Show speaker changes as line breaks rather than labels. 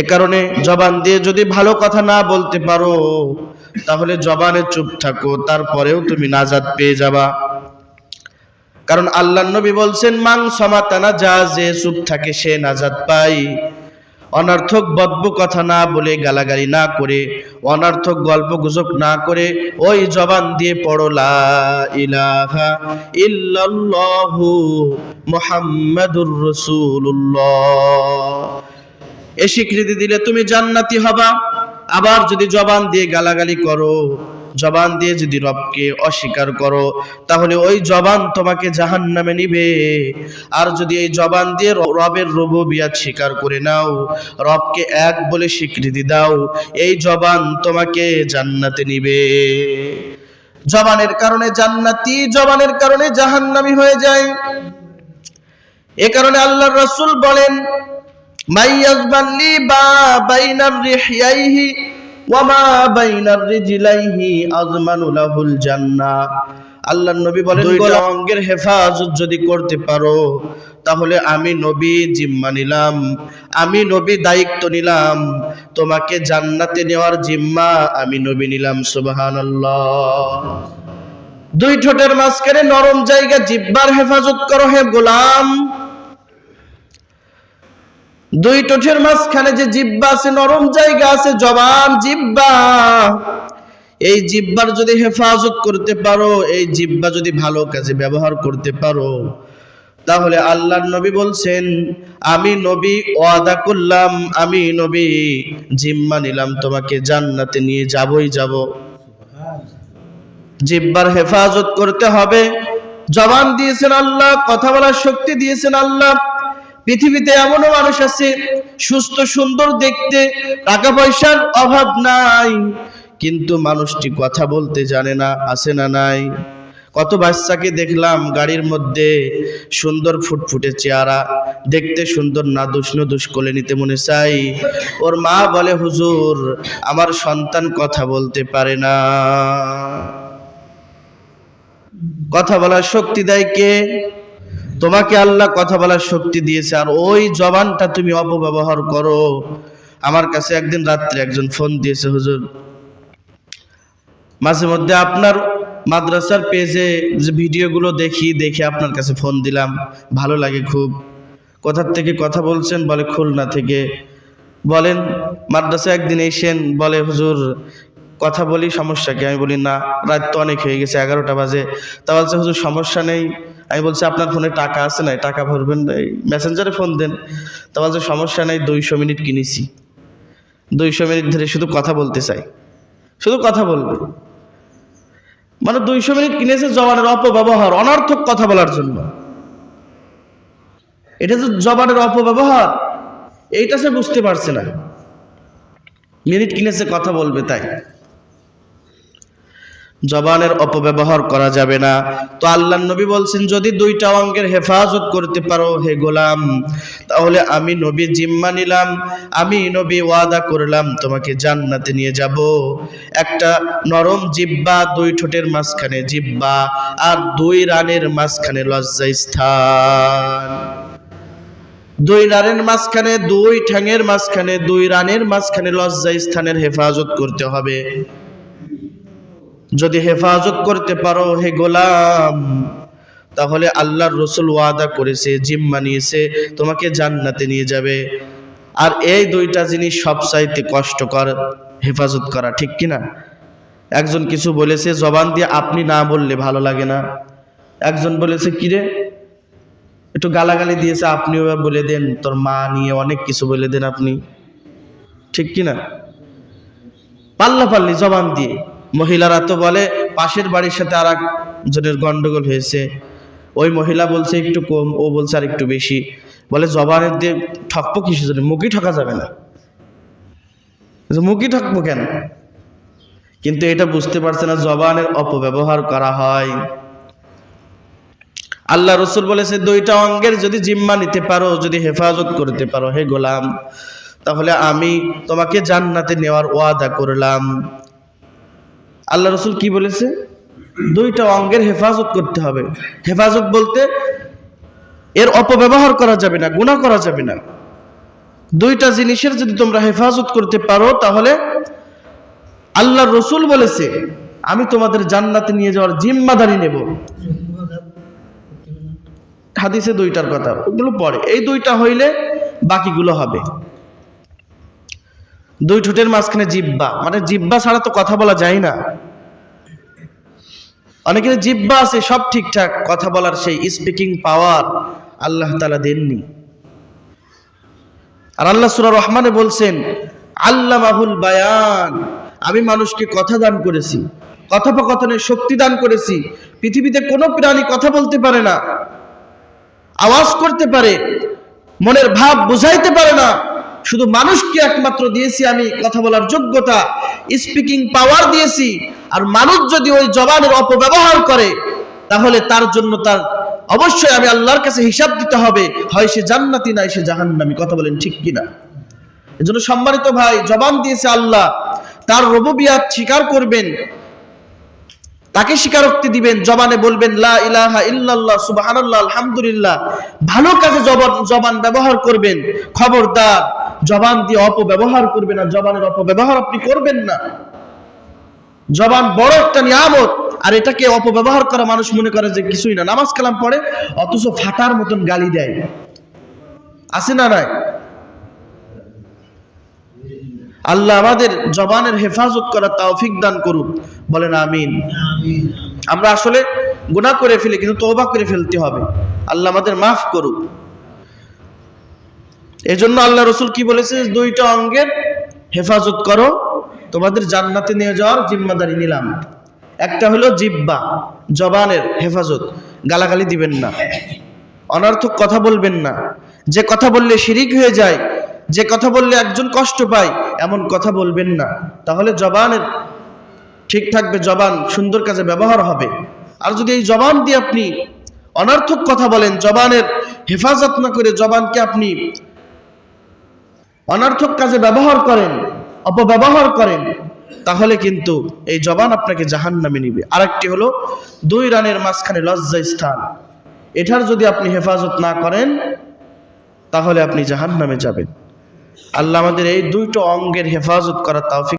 এ কারণে জবান দিয়ে যদি ভালো কথা না বলতে পারো, তাহলে জবানে চুপ থাকো, তারপরেও তুমি নাজাদ পেয়ে যাবা। কারণ আল্লাহ নবী বলছেন মাং সমাতানা যা যে চুপ থাকে সে নাজাদ পাই অনার্থক বদ্য কথা না বলে, গালাগালি না করে, অনার্থক গল্প গুজব না করে, ওই জবান দিয়ে পড়ো, লা ইলাহা ইল্লাল্লাহু মুহাম্মাদুর রাসূলুল্লাহ। এ স্বীকৃতি দিলে তুমি জান্নাতি হবা। আবার যদি জবান দিয়ে গালাগালি করো, জবান দিয়ে যদি রবকে অস্বীকার করো, তাহলে ওই জবান তোমাকে জাহান নামে নিবে। আর যদি এই জবান দিয়ে রবের রববিয়াত স্বীকার করে নাও, রবকে এক বলে স্বীকৃতি দাও, এই জবান তোমাকে জান্নাতে নিবে। জবানের কারণে জান্নাতি, জবানের কারণে জাহান্নামি হয়ে যায়। এ কারণে আল্লাহ রসুল বলেন মাইয়াজবাল্লি বা বাইনার রিহিয়াইহি ওয়ামা বাইনার রিজলাইহি আজমানু লাহুল জান্নাহ। আল্লাহর নবী বলেন দুইটা অঙ্গের হেফাজত যদি করতে পারো তাহলে আমি নবী জিম্মা নিলাম আমি নবী দায়িত্ব নিলাম তোমাকে জান্নাতে নেওয়ার জিম্মা আমি নবী নিলাম সুবহানাল্লাহ। দুই ঠোঁটের মাঝখানে নরম জায়গা জিব্বার হেফাজত করো হে গোলাম। দুই ঠোঁটের মাঝখানে যে জিব্বা আছে, নরম জায়গা আছে, জবান জিব্বা। এই জিব্বার যদি হেফাজত করতে পারো, এই জিব্বা যদি ভালো কাজে ব্যবহার করতে পারো, তাহলে আল্লাহর নবী বলছেন, আমি নবী ওয়াদা করলাম, আমি নবী জিম্মা নিলাম, তোমাকে জান্নাতে নিয়ে যাবই যাব। জিব্বার হেফাজত করতে হবে। জবান দিয়েছেন আল্লাহ, কথা বলার শক্তি দিয়েছেন আল্লাহ। পৃথিবীতে এমনও মানুষ আছে, সুস্থ, সুন্দর দেখতে, টাকা পয়সার অভাব নাই। কিন্তু মানুষটি কথা বলতে জানে না, আছে না নাই। কত বাচ্চাকে দেখলাম গাড়ির মধ্যে সুন্দর ফুটফুটে চেহারা, দেখতে সুন্দর, না দুষ কোলে নিতে মনে চাই। ওর মা বলে, হুজুর, আমার সন্তান কথা বলতে পারে না। কথা বলার শক্তি দেয় কে? তোমাকে আল্লাহ কথা বলার শক্তি দিয়েছে, আর ওই জবানটা তুমি অপব্যবহার করো। আমার কাছে একদিন রাত্রে একজন ফোন দিয়েছে, হুজুর, মাঝে মধ্যে আপনার মাদ্রাসার পেজে যে ভিডিওগুলো দেখি, দেখে আপনার কাছে ফোন দিলাম, ভালো লাগে খুব। কোথার থেকে কথা বলছেন? বলে, খুলনা থেকে। বলেন মাদ্রাসা একদিন এসেন, বলে, হুজুর, কথা বলি, সমস্যা কি? আমি বলি, না, রাত তো অনেক হয়ে গেছে, এগারোটা বাজে। তা বলছে, হুজুর, সমস্যা নেই। আমি বলছি, আপনার ফোনে টাকা আছে না টাকা ভরবেন মেসেঞ্জারে ফোন দেন। তা বলছে, সমস্যা নেই, দুইশো মিনিট কিনেছি। দুইশো মিনিট ধরে শুধু কথা বলতে চাই। শুধু কথা বলবে। মানে দুইশো মিনিট কিনেছে জবানের অপব্যবহার, অনর্থক কথা বলার জন্য। এটা তো জবানের অপব্যবহার, এইটা সে বুঝতে পারছে না। মিনিট কিনেছে, কথা বলবে, তাই। জবানের অপব্যবহার করা যাবে না। তো আল্লাহ নবী বলছেন, যদি দুইটা অঙ্গের হেফাজত করতে পারো, হে গোলাম, তাহলে আমি নবী জিম্মা নিলাম, আমি নবী ওয়াদা করলাম, তোমাকে জান্নাতে নিয়ে যাব। একটা নরম জিব্বা, দুই ঠোঁটের মাঝখানে জিব্বা, আর দুই রানের মাঝখানে লজ্জা স্থান। দুই রানের মাঝখানে, দুই ঠ্যাঙের মাঝখানে, দুই রানের মাঝখানে লজ্জা স্থানের হেফাজত করতে হবে। যদি হেফাজত করতে পারো হে গোলাম, তাহলে আল্লাহর রসুল ওয়াদা করেছে জিম্মা নিয়েছে তোমাকে জান্নাতে নিয়ে যাবে। আর এই দুইটা জিনিস সবচাইতে কষ্টকর, হেফাজত করা, ঠিক কিনা একজন কিছু বলেছে, জবান দিয়ে আপনি না বললে ভালো লাগে না। একজন বলেছে কিরে একটু গালাগালি দিয়েছে, আপনিও বলে দেন, তোর মা নিয়ে অনেক কিছু বলে দেন আপনি। ঠিক কিনা পাল্লা পাল্লি জবান দিয়ে। মহিলারা তো বলে, পাশের বাড়ির সাথে আর জনের গন্ডগোল হয়েছে। ওই মহিলা বলছে, একটু কম। ও বলছে, আর একটু বেশি। বলে, জবানের দিয়ে ঠকবো কিছু জন্য? মুখই ঠকা যাবে না। মুখই ঠকবো কেন? কিন্তু এটা বুঝতে পারছে না, জবানের অপব্যবহার করা হয়। আল্লাহ রসুল বলেছে, দুইটা অঙ্গের যদি জিম্মা নিতে পারো, যদি হেফাজত করতে পারো, হে গোলাম, তাহলে আমি তোমাকে জান্নাতে নেওয়ার ওয়াদা করলাম। আল্লাহ রসুল কি বলেছে? দুইটা অঙ্গের হেফাজত করতে হবে। হেফাজত বলতে এর অপব্যবহার করা যাবে না গুণা করা যাবে না। দুইটা জিনিসের যদি তোমরা হেফাজত করতে পারো, তাহলে আল্লাহ রসুল বলেছে, আমি তোমাদের জান্নাতে নিয়ে যাওয়ার জিম্মাদারি নেব। হাদিসে দুইটার কথা, ওগুলো পরে। এই দুইটা হইলে বাকিগুলো হবে। দুই ঠোঁটের মাঝখানে জিব্বা মানে জিব্বা ছাড়া তো কথা বলা যায় না। অনেকের জিব্বা আছে, সব ঠিকঠাক কথা বলার সেই স্পিকিং পাওয়ার আল্লাহ তালা দেননি। আর আল্লাহ সুরা রহমানে বলছেন আল্লাহ মাহুল বায়ান, আমি মানুষকে কথা দান করেছি, কথোপকথনের শক্তি দান করেছি। পৃথিবীতে কোনো প্রাণী কথা বলতে পারে না, আওয়াজ করতে পারে, মনের ভাব বুঝাইতে পারে না শুধু মানুষকে একমাত্র দিয়েছি আমি কথা বলার যোগ্যতা স্পিকিং পাওয়ার দিয়েছি। আর মানুষ যদি ওই জবানের অপব্যবহার করে, তাহলে তার জন্য তার অবশ্যই আমি আল্লাহর কাছে হিসাব দিতে হবে, হয় সে জান্নাতি নাই সে জাহান্নামি। কথা বলেন ঠিক কিনা? এজন্য সম্মানিত ভাই, জবান দিয়েছে আল্লাহ, তার রববিয়াত স্বীকার করবেন, তাকে স্বীকারোক্তি দিবেন, জবানে বলবেন, লা ইলাহা ইল্লাল্লাহ, সুবহানাল্লাহ, আলহামদুলিল্লাহ। ভালো কাজে জবান জবান ব্যবহার করবেন। খবরদার জবান দিয়ে অপব্যবহার করবেন না, জবানের অপব্যবহার আপনি করবেন না। জবান বড় একটা নিয়ামত, আর এটাকে অপব্যবহার করা মানুষ মনে করে যে কিছুই না। নামাজ কালাম পড়ে, অথচ ফাটার মতন গালি দেয়। আছে না নাই? আল্লাহ আমাদের জবানের হেফাজত করার তৌফিক দান করুন বলেন আমিন। আমরা আসলে গুনাহ করে ফেলি, কিন্তু তওবা করে ফেলতে হবে। আল্লাহ আমাদের মাফ করুক। এজন্য আল্লাহ রসুল কি বলেছে? দুইটা অঙ্গের হেফাজত করো, তোমাদের জান্নাতে নিয়ে যাওয়ার জিম্মাদারি নিলাম। একটা হলো জিব্বা, জবানের হেফাজত। গালাগালি দিবেন না। অনর্থক কথা বলবেন না। যে কথা বললে শিরিক হয়ে যায়, যে কথা বললে একজন কষ্ট পায়, এমন কথা বলবেন না। তাহলে জবানের, ঠিক থাকবে জবান, সুন্দর কাজে ব্যবহার হবে। আর যদি এই জবান দিয়ে আপনি অনর্থক কথা বলেন, জবানের হেফাজত না করে জবানকে আপনি অনর্থক কাজে ব্যবহার করেন, অপব্যবহার করেন, তাহলে কিন্তু এই জবান আপনাকে জাহান নামে নিবে। আরেকটি হলো, দুই রানের মাঝখানে লজ্জা স্থান। এটার যদি আপনি হেফাজত না করেন, তাহলে আপনি জাহান নামে যাবেন। আল্লাহ আমাদের এই দুইটো অঙ্গের হেফাজত করার তৌফিক